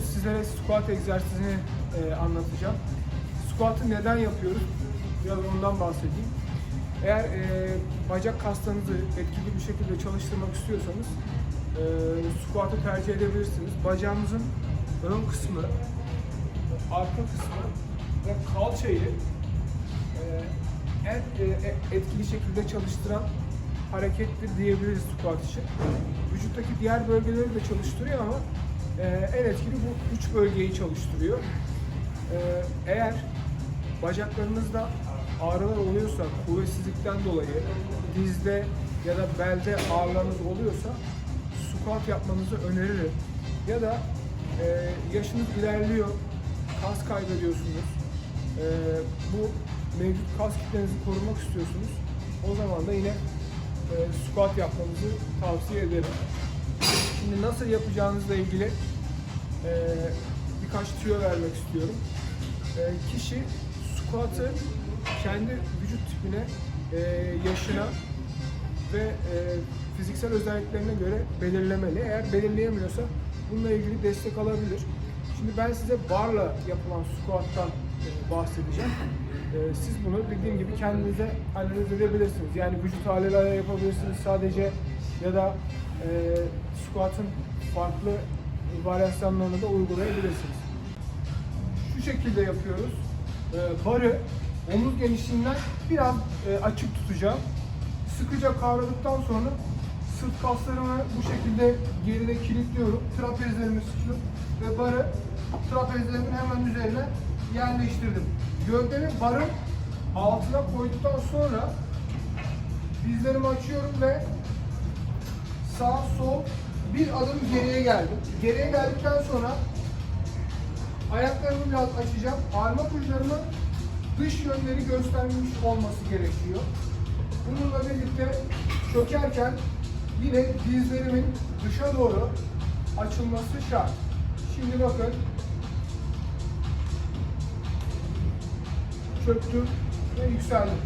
sizlere squat egzersizini e, anlatacağım. Squat'ı neden yapıyoruz? Biraz ondan bahsedeyim. Eğer e, bacak kaslarınızı etkili bir şekilde çalıştırmak istiyorsanız e, squat'ı tercih edebilirsiniz. Bacağımızın ön kısmı, arka kısmı ve kalçayı en etkili şekilde çalıştıran harekettir diyebiliriz squat için. Vücuttaki diğer bölgeleri de çalıştırıyor ama e, en etkili bu üç bölgeyi çalıştırıyor. E, eğer bacaklarınızda ağrılar oluyorsa, kuvvetsizlikten dolayı dizde ya da belde ağrılarınız oluyorsa squat yapmanızı öneririm. Ya da e, yaşınız ilerliyor, kas kaybediyorsunuz, e, bu mevcut kas kitlenizi korumak istiyorsunuz. O zaman da yine e, squat yapmanızı tavsiye ederim. Şimdi nasıl yapacağınızla ilgili e, birkaç tüyo vermek istiyorum. E, kişi squat'ı kendi vücut tipine, e, yaşına ve e, fiziksel özelliklerine göre belirlemeli. Eğer belirleyemiyorsa bununla ilgili destek alabilir. Şimdi ben size barla yapılan squat'tan e, bahsedeceğim. E, siz bunu bildiğim gibi kendinize analiz edebilirsiniz. Yani vücut haliyle yapabilirsiniz sadece ya da e, squat'ın farklı varyasyonlarını da uygulayabilirsiniz. Şu şekilde yapıyoruz. E, barı omuz genişliğinden biraz e, açık tutacağım. Sıkıca kavradıktan sonra sırt kaslarımı bu şekilde geride kilitliyorum. Trapezlerimi sıkıyorum ve barı trapezlerimin hemen üzerine yerleştirdim. Gövdemi barın altına koyduktan sonra dizlerimi açıyorum ve sağ sol bir adım geriye geldim. Geriye geldikten sonra ayaklarımı biraz açacağım. Parmak uçlarımın dış yönleri göstermiş olması gerekiyor. Bununla birlikte çökerken yine dizlerimin dışa doğru açılması şart. Şimdi bakın. Çöktüm ve yükseldim.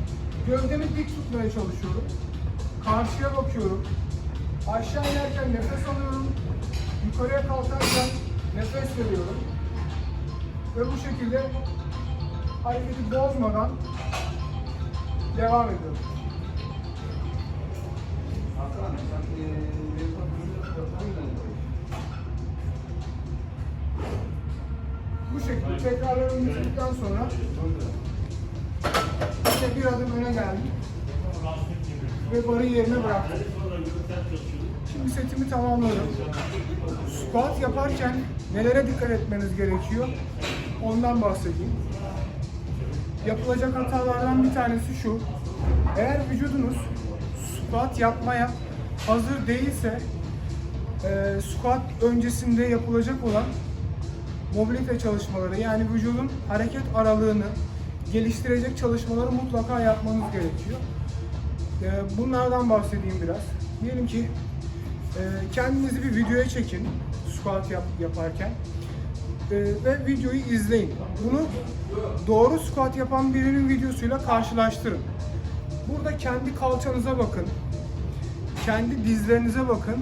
Gövdemi dik tutmaya çalışıyorum. Karşıya bakıyorum. Aşağı inerken nefes alıyorum. Yukarıya kalkarken nefes veriyorum. Ve bu şekilde hareketi bozmadan devam ediyorum. Tekrarlarımı bitirdikten sonra yine bir adım öne geldim ve barı yerine bıraktım. Şimdi setimi tamamladım. Squat yaparken nelere dikkat etmeniz gerekiyor? Ondan bahsedeyim. Yapılacak hatalardan bir tanesi şu. Eğer vücudunuz squat yapmaya hazır değilse e, squat öncesinde yapılacak olan mobilite çalışmaları yani vücudun hareket aralığını geliştirecek çalışmaları mutlaka yapmanız gerekiyor. Ee, Bunlardan bahsedeyim biraz. Diyelim ki e, kendinizi bir videoya çekin squat yap, yaparken Ee, ve videoyu izleyin. Bunu doğru squat yapan birinin videosuyla karşılaştırın. Burada kendi kalçanıza bakın, kendi dizlerinize bakın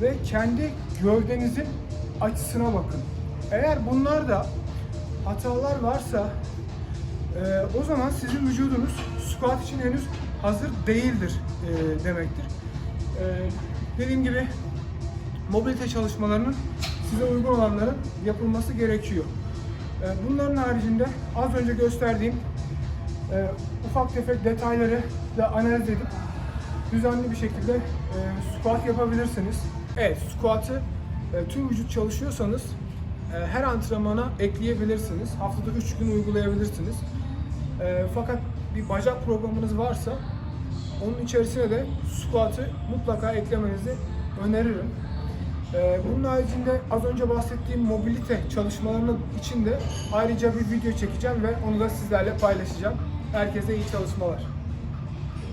ve kendi gövdenizin açısına bakın. Eğer bunlarda hatalar varsa e, o zaman sizin vücudunuz squat için henüz hazır değildir e, demektir. E, dediğim gibi mobilite çalışmalarının size uygun olanların yapılması gerekiyor. E, bunların haricinde az önce gösterdiğim e, ufak tefek detayları da analiz edip düzenli bir şekilde e, squat yapabilirsiniz. Evet, squat'ı e, tüm vücut çalışıyorsanız her antrenmana ekleyebilirsiniz. Haftada 3 gün uygulayabilirsiniz. E, fakat bir bacak programınız varsa onun içerisine de squat'ı mutlaka eklemenizi öneririm. E, bunun haricinde az önce bahsettiğim mobilite çalışmalarının içinde ayrıca bir video çekeceğim ve onu da sizlerle paylaşacağım. Herkese iyi çalışmalar.